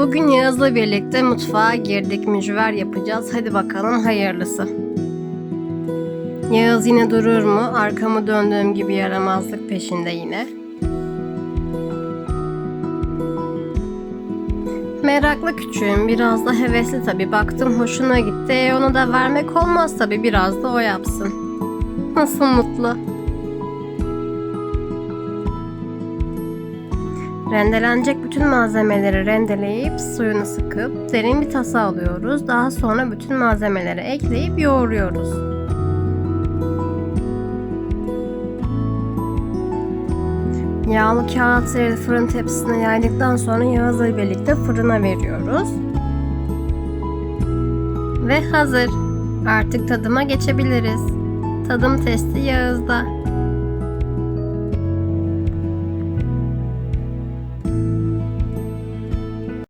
Bugün Yağız'la birlikte mutfağa girdik. Mücver yapacağız. Hadi bakalım hayırlısı. Yağız yine durur mu? Arkamı döndüğüm gibi yaramazlık peşinde yine. Meraklı küçüğüm. Biraz da hevesli tabi. Baktım hoşuna gitti. E onu da vermek olmaz tabi. Biraz da o yapsın. Nasıl mutlu. Rendelenecek bütün malzemeleri rendeleyip suyunu sıkıp derin bir tasa alıyoruz. Daha sonra bütün malzemeleri ekleyip yoğuruyoruz. Yağlı kağıtları fırın tepsisine yaydıktan sonra Yağız'la birlikte fırına veriyoruz. Ve hazır. Artık tadıma geçebiliriz. Tadım testi Yağız'da.